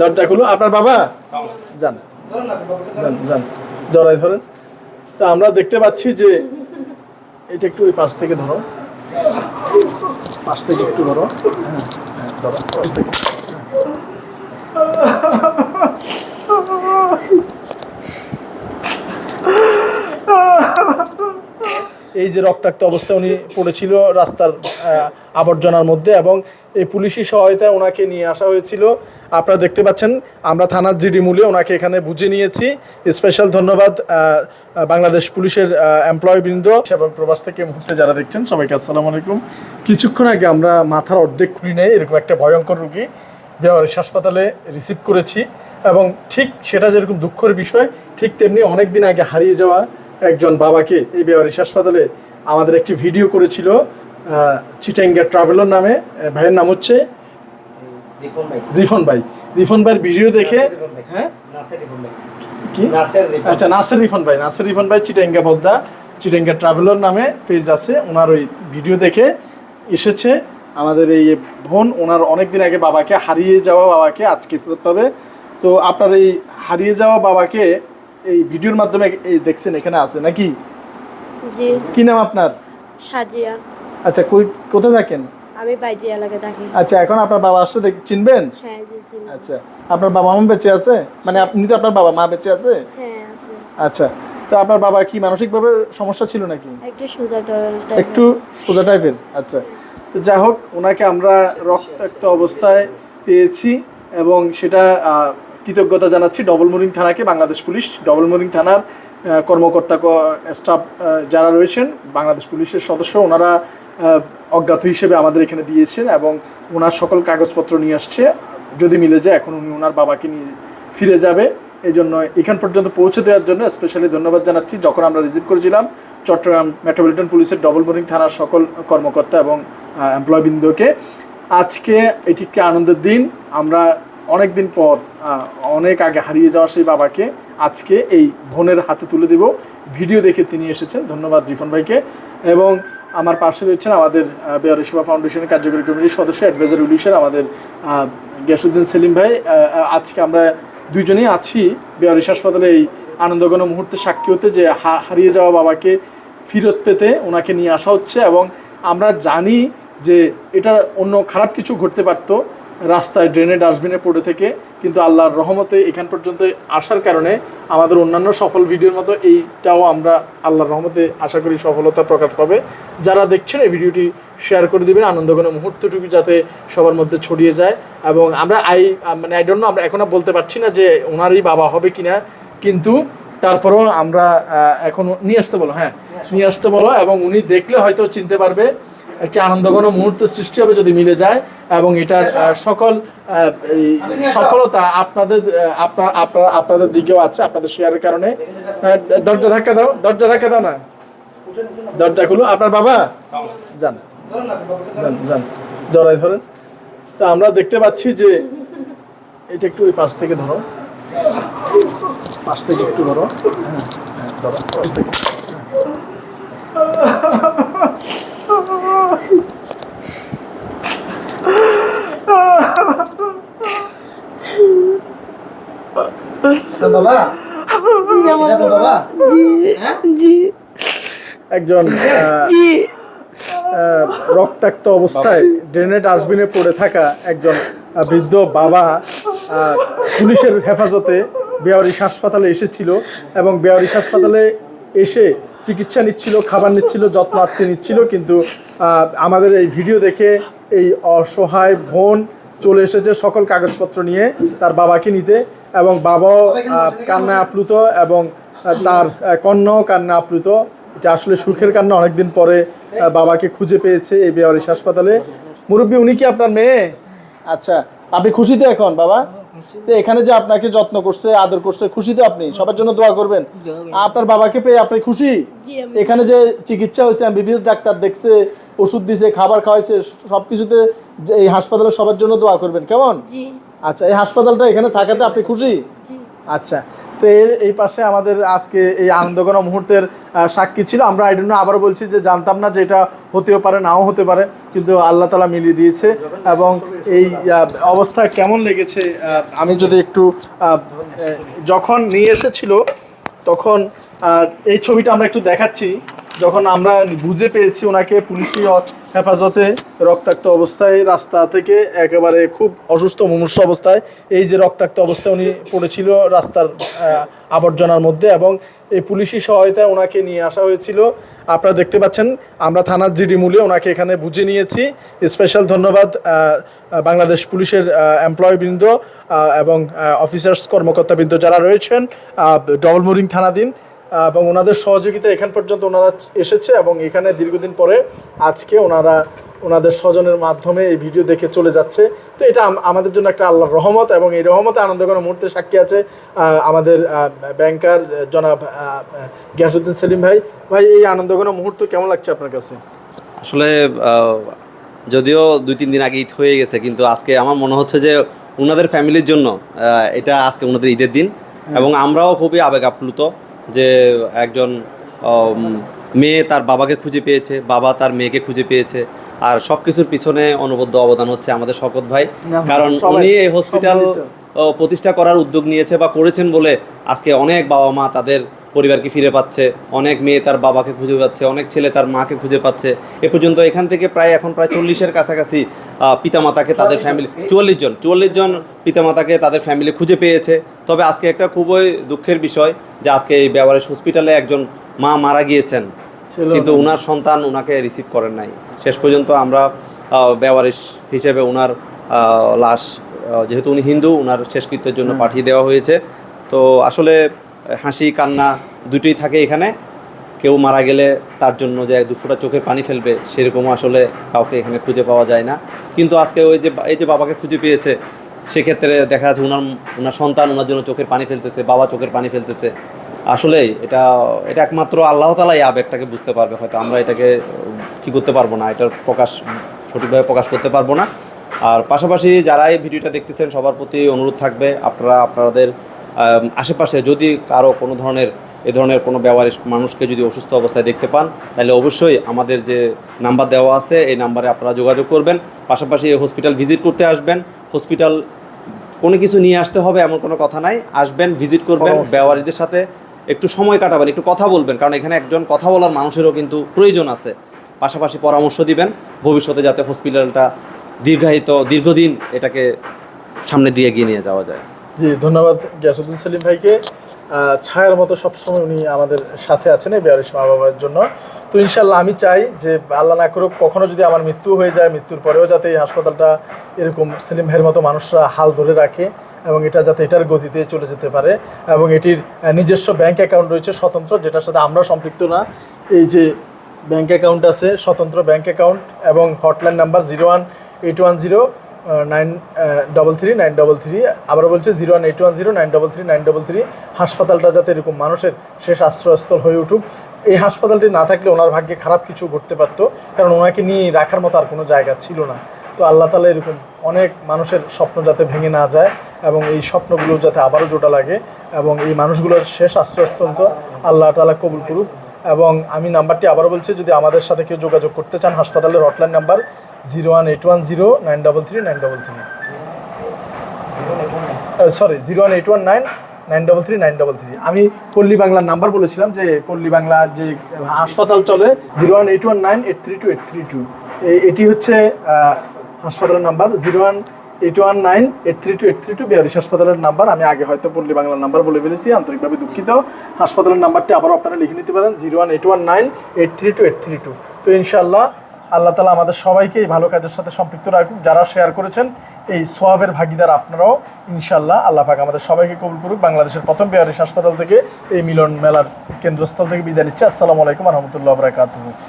দরজা খুলো। আপনার বাবা? যান। যান জড়াই ধরেন। তো আমরা দেখতে পাচ্ছি যে এটা একটু ওই পাশ থেকে ধরো। পাশ থেকে একটু ধরো। হ্যাঁ হ্যাঁ ধরো। পাশ থেকে। এই যে রক্তাক্ত অবস্থায় উনি পড়েছিল রাস্তার আবর্জনার মধ্যে এবং এই পুলিশি সহায়তায় ওনাকে নিয়ে আসা হয়েছিল। আপনারা দেখতে পাচ্ছেন, আমরা থানার জিডি মূলে ওনাকে এখানে বুঝে নিয়েছি। স্পেশাল ধন্যবাদ বাংলাদেশ পুলিশের এমপ্লয় বৃন্দ এবং প্রবাস থেকে মুহূর্তে যারা দেখছেন, সবাইকে আসসালামু আলাইকুম। কিছুক্ষণ আগে আমরা মাথার অর্ধেক খুলি নেই, এরকম একটা ভয়ঙ্কর রুগী বেওয়ারিশ হাসপাতালে রিসিভ করেছি। এবং ঠিক সেটা যেরকম দুঃখের বিষয়, ঠিক তেমনি অনেক দিন আগে হারিয়ে যাওয়া একজন বাবাকে এই বেওয়ারিশ হাসপাতালে আমাদের একটি ভিডিও করেছিল চিটাঙ্গা ট্রাভেলার নামে। ভাইয়ের নাম হচ্ছে রিফন ভাই। রিফন ভাই। ভাইয়ের ভিডিও দেখে। হ্যাঁ। কি? আচ্ছা নাসির রিফন ভাই। নাসির রিফন ভাই চিটাঙ্গা বদ্দা চিটাঙ্গা ট্রাভেলার নামে পেজ আছে ওনার ওই ভিডিও দেখে এসেছে। আমাদের এই বোন ওনার অনেক দিন আগে বাবাকে হারিয়ে যাওয়া বাবাকে আজকে ফেরত পাবে। তো আপনার এই হারিয়ে যাওয়া বাবাকে এই ভিডিওর মাধ্যমে এই দেখছেন এখানে আছে নাকি? জি। কি নাম আপনার? সাজিয়া। আচ্ছা কই কোথায় থাকেন? আমি বাইজি এলাকায় থাকি। আচ্ছা এখন আপনার বাবা আসলে দেখ- চিনবেন? হ্যাঁ জি চিনি। আচ্ছা আপনার বাবা মা বেঁচে আছে? মানে আপনি তো আপনার বাবা মা বেঁচে আছে? হ্যাঁ আছে। আচ্ছা তো আপনার বাবা কি মানসিকভাবে সমস্যা ছিল নাকি? একটু সোজা টরল একটু সোজা টাইপের আচ্ছা। তো যাই হোক ওনাকে আমরা রক্তাক্ত অবস্থায় পেয়েছি এবং সেটা কৃতজ্ঞতা জানাচ্ছি ডবল মোরিং থানাকে, বাংলাদেশ পুলিশ। ডবল মোরিং থানার কর্মকর্তা স্টাফ যারা রয়েছেন, বাংলাদেশ পুলিশের সদস্য, ওনারা অজ্ঞাত হিসেবে আমাদের এখানে দিয়েছেন এবং ওনার সকল কাগজপত্র নিয়ে আসছে। যদি মিলে যায়, এখন উনি ওনার বাবাকে নিয়ে ফিরে যাবে। এই জন্য এখান পর্যন্ত পৌঁছে দেওয়ার জন্য স্পেশালি ধন্যবাদ জানাচ্ছি। যখন আমরা রিসিভ করেছিলাম, চট্টগ্রাম মেট্রোপলিটন পুলিশের ডবল বোরিং থানার সকল কর্মকর্তা এবং এমপ্লয়বৃন্দকে আজকে এটি একটি আনন্দের দিন। আমরা অনেক দিন পর অনেক আগে হারিয়ে যাওয়া সেই বাবাকে আজকে এই বোনের হাতে তুলে দেব। ভিডিও দেখে তিনি এসেছেন। ধন্যবাদ রিফন ভাইকে। এবং আমার পাশে রয়েছেন আমাদের বেয়ার সেবা ফাউন্ডেশনের কার্যকরী কমিটির সদস্য, অ্যাডভাইজার উলিশের আমাদের গিয়াসুদ্দিন সেলিম ভাই। আজকে আমরা দুইজনেই আছি বেয়ারিশ হাসপাতালে এই আনন্দঘন মুহূর্তে সাক্ষী হতে যে হারিয়ে যাওয়া বাবাকে ফিরত পেতে ওনাকে নিয়ে আসা হচ্ছে এবং আমরা জানি যে এটা অন্য খারাপ কিছু ঘটতে পারতো। রাস্তায় ড্রেনে ডাস্টবিনে পড়ে থেকে কিন্তু আল্লাহর রহমতে এখান পর্যন্ত আসার কারণে আমাদের অন্যান্য সফল ভিডিওর মতো এইটাও আমরা আল্লাহর রহমতে আশা করি সফলতা প্রকাশ পাবে। যারা দেখছেন এই ভিডিওটি শেয়ার করে দিবেন আনন্দঘন মুহূর্তটুকু যাতে সবার মধ্যে ছড়িয়ে যায় এবং আমরা আই মানে আই ডোন্ট নো আমরা এখনও বলতে পারছি না যে ওনারই বাবা হবে কিনা কিন্তু তারপরেও আমরা আহ, এখন নিয়ে আসতে বলো হ্যাঁ নিয়ে আসতে বলো এবং উনি দেখলে হয়তো চিনতে পারবে একটি আনন্দঘন মুহূর্তের সৃষ্টি হবে যদি মিলে যায় এবং এটার সকল সফলতা আপনাদের আহ, আপনা আপনার আপনাদের দিকেও আছে আপনাদের শেয়ারের কারণে। দরজা ধাক্কা দাও দরজা ধাক্কা দাও না। দরজা খুলো। আপনার বাবা। যান। যান জড়াই ধরেন। তো আমরা দেখতে পাচ্ছি যে এটা একটু ওই পাশ থেকে ধরো। পাশ থেকে একটু ধরো। হ্যাঁ হ্যাঁ ধরো। পাশ থেকে। তো বাবা? আপনার বাবা। হ্যাঁ? জি। একজন জি। রক্তাক্ত অবস্থায় ড্রেনে ডাস্টবিনে পড়ে থাকা একজন বৃদ্ধ বাবা পুলিশের হেফাজতে বেয়ারিশ হাসপাতালে এসেছিল এবং বেয়ারিশ হাসপাতালে এসে চিকিৎসা নিচ্ছিল খাবার নিচ্ছিল যত্ন আত্মীয় নিচ্ছিল কিন্তু আমাদের এই ভিডিও দেখে এই অসহায় বোন চলে এসেছে সকল কাগজপত্র নিয়ে তার বাবাকে নিতে। এবং বাবাও কান্না আপ্লুত এবং তার কন্যাও কান্না আপ্লুত। এটা আসলে সুখের কান্না অনেকদিন পরে বাবাকে খুঁজে পেয়েছে এই বেয়ারিশ হাসপাতালে। মুরব্বী উনি কি আপনার মেয়ে? আচ্ছা আপনি খুশি তো এখন বাবা? তো এখানে যে আপনাকে যত্ন করছে আদর করছে খুশি তো আপনি? সবার জন্য দোয়া করবেন। আপনার বাবাকে পেয়ে আপনি খুশি? এখানে যে চিকিৎসা হয়েছে এমবিবিএস ডাক্তার দেখছে ওষুধ দিছে খাবার খাওয়াইছে সব কিছুতে যে এই হাসপাতালে সবার জন্য দোয়া করবেন কেমন? জি। আচ্ছা এই হাসপাতালটা এখানে থাকাতে আপনি খুশি? আচ্ছা তো এর এই পাশে আমাদের আজকে এই আনন্দঘন মুহূর্তের সাক্ষী ছিল। আমরা আই জন্য আবারও বলছি যে জানতাম না যে এটা হতেও পারে নাও হতে পারে কিন্তু আল্লাহ তালা মিলিয়ে দিয়েছে এবং এই অবস্থা কেমন লেগেছে আমি যদি একটু যখন নিয়ে এসেছিল তখন এই ছবিটা আমরা একটু দেখাচ্ছি। যখন আমরা বুঝে পেয়েছি ওনাকে পুলিশি হেফাজতে রক্তাক্ত অবস্থায় রাস্তা থেকে একেবারে খুব অসুস্থ, মুমূর্ষ অবস্থায়। এই যে রক্তাক্ত অবস্থায় উনি পড়েছিল রাস্তার আবর্জনার মধ্যে এবং এই পুলিশি সহায়তায় ওনাকে নিয়ে আসা হয়েছিল। আপনারা দেখতে পাচ্ছেন, আমরা থানার জিডি মূলে ওনাকে এখানে বুঝে নিয়েছি। স্পেশাল ধন্যবাদ বাংলাদেশ পুলিশের এমপ্লয়বৃন্দ এবং অফিসার্স কর্মকর্তাবৃন্দ যারা রয়েছেন ডবল মোরিং থানাধীন। এবং ওনাদের সহযোগিতা এখান পর্যন্ত ওনারা এসেছে এবং এখানে দীর্ঘদিন পরে আজকে ওনারা ওনাদের স্বজনের মাধ্যমে এই ভিডিও দেখে চলে যাচ্ছে। তো এটা আমাদের জন্য একটা আল্লাহর রহমত এবং এই রহমতে আনন্দঘন মুহূর্তে সাক্ষী আছে আমাদের ব্যাংকার জনাব গিয়াসুদ্দিন সেলিম ভাই। ভাই এই আনন্দঘন মুহূর্ত কেমন লাগছে আপনার কাছে? আসলে যদিও দুই তিন দিন আগে ঈদ হয়ে গেছে কিন্তু আজকে আমার মনে হচ্ছে যে ওনাদের ফ্যামিলির জন্য এটা আজকে ওনাদের ঈদের দিন। এবং আমরাও খুবই আবেগ আপ্লুত যে একজন মেয়ে তার বাবাকে খুঁজে পেয়েছে বাবা তার মেয়েকে খুঁজে পেয়েছে। আর সব কিছুর পিছনে অনবদ্য অবদান হচ্ছে আমাদের শকত ভাই। কারণ উনি এই হসপিটাল প্রতিষ্ঠা করার উদ্যোগ নিয়েছে বা করেছেন বলে আজকে অনেক বাবা মা তাদের পরিবারকে ফিরে পাচ্ছে অনেক মেয়ে তার বাবাকে খুঁজে পাচ্ছে অনেক ছেলে তার মাকে খুঁজে পাচ্ছে। এ পর্যন্ত এখান থেকে প্রায় এখন প্রায় চল্লিশের কাছাকাছি পিতামাতাকে তাদের ফ্যামিলি চুয়াল্লিশ জন চুয়াল্লিশ জন পিতামাতাকে তাদের ফ্যামিলি খুঁজে পেয়েছে। তবে আজকে একটা খুবই দুঃখের বিষয় যে আজকে এই ব্যবহারের হসপিটালে একজন মা মারা গিয়েছেন। কিন্তু ওনার সন্তান ওনাকে রিসিভ করেন নাই। শেষ পর্যন্ত আমরা বেওয়ারিশ হিসেবে ওনার লাশ যেহেতু উনি হিন্দু ওনার শেষকৃত্যের জন্য পাঠিয়ে দেওয়া হয়েছে। তো আসলে হাসি, কান্না দুটোই থাকে এখানে। কেউ মারা গেলে তার জন্য যে এক দুফোটা চোখে পানি ফেলবে সেরকমও আসলে কাউকে এখানে খুঁজে পাওয়া যায় না। কিন্তু আজকে ওই যে এই যে বাবাকে খুঁজে পেয়েছে, সেক্ষেত্রে দেখা যাচ্ছে ওনার ওনার সন্তান ওনার জন্য চোখের পানি ফেলতেছে, বাবা চোখের পানি ফেলতেছে। আসলেই এটা এটা একমাত্র আল্লাহ তালা এই আবেগটাকে বুঝতে পারবে, হয়তো আমরা এটাকে কি করতে পারব না, এটার প্রকাশ, সঠিকভাবে প্রকাশ করতে পারব না। আর পাশাপাশি যারা এই ভিডিওটা দেখতেছেন, সবার প্রতি অনুরোধ থাকবে, আপনারা, আপনাদের আশেপাশে যদি কারও কোনো ধরনের এ ধরনের কোনো ব্যবহারিক মানুষকে যদি অসুস্থ অবস্থায় দেখতে পান তাহলে অবশ্যই আমাদের যে নাম্বার দেওয়া আছে এই নাম্বারে আপনারা যোগাযোগ করবেন। পাশাপাশি এই হসপিটাল ভিজিট করতে আসবেন। হসপিটাল কোনো কিছু নিয়ে আসতে হবে এমন কোনো কথা নাই। আসবেন ভিজিট করবেন। ব্যবহারীদের সাথে একটু সময় কাটাবেন একটু কথা বলবেন কারণ এখানে একজন কথা বলার মানুষেরও কিন্তু প্রয়োজন আছে। পাশাপাশি পরামর্শ দিবেন ভবিষ্যতে যাতে হসপিটালটা দীর্ঘায়িত দীর্ঘদিন এটাকে সামনে দিয়ে এগিয়ে নিয়ে যাওয়া যায়। জি, ধন্যবাদ গিয়াসুদ্দিন সেলিম ভাইকে। ছায়ার মতো সবসময় উনি আমাদের সাথে আছেন এই বেয়ারিশ মা বাবার জন্য। তো ইনশাল্লাহ আমি চাই যে আল্লাহ না করুক, কখনো যদি আমার মৃত্যু হয়ে যায়, মৃত্যুর পরেও যাতে এই হাসপাতালটা এরকম সেলিম ভাইয়ের মতো মানুষরা হাল ধরে রাখে এবং এটা যাতে এটার গতিতে চলে যেতে পারে এবং এটির নিজস্ব ব্যাংক অ্যাকাউন্ট রয়েছে স্বতন্ত্র, যেটার সাথে আমরা সম্পৃক্ত না। এই যে ব্যাংক অ্যাকাউন্ট আছে, স্বতন্ত্র ব্যাংক অ্যাকাউন্ট এবং hotline number zero one eight one zero nine double three nine double three আবার বলছে zero one eight one zero nine double three nine double three হাসপাতালটা যাতে এরকম মানুষের শেষ আশ্রয়স্থল হয়ে উঠুক। এই হাসপাতালটি না থাকলে ওনার ভাগ্যে খারাপ কিছু ঘটতে পারতো, কারণ ওনাকে নিয়ে রাখার মতো আর কোনো জায়গা ছিল না। তো আল্লাহ তালা এরকম অনেক মানুষের স্বপ্ন যাতে ভেঙে না যায় এবং এই স্বপ্নগুলো যাতে আবারও জোটা লাগে এবং এই মানুষগুলোর শেষ আশ্রয়স্থল তো আল্লাহ তালা কবুল করুক। এবং আমি নাম্বারটি আবারও বলছি, যদি আমাদের সাথে কেউ যোগাযোগ করতে চান, হাসপাতালের hotline number zero one eight one zero nine double three nine double three. Sorry zero one eight one nine nine double three nine double three আমি পল্লী বাংলার নাম্বার বলেছিলাম যে পল্লী বাংলা যে হাসপাতাল চলে, zero one eight one nine eight three two eight three two. এটি হচ্ছে হাসপাতালের number, zero one eight one nine eight three two eight three two, বিহারিশ হাসপাতালের নাম্বার। আমি আগে হয়তো পল্লী বাংলার নাম্বার বলে ফেলেছি, আন্তরিকভাবে দুঃখিত। হাসপাতালের নাম্বারটি আবারও আপনারা লিখে নিতে পারেন, zero one eight one nine eight three two eight three two. তো ইনশাল্লাহ আল্লাহ তালা আমাদের সবাইকে এই ভালো কাজের সাথে সম্পৃক্ত রাখুক। যারা শেয়ার করেছেন, এই সোয়াবের ভাগিদার আপনারাও ইনশাল্লাহ আল্লাহ পাক আমাদের সবাইকে কবুল করুক। বাংলাদেশের প্রথম বিহারিশ হাসপাতাল থেকে এই মিলন মেলার কেন্দ্রস্থল থেকে বিদায় নিচ্ছে। আসসালামু আলাইকুম রহমতুল্লাহ বরাকাতুহ।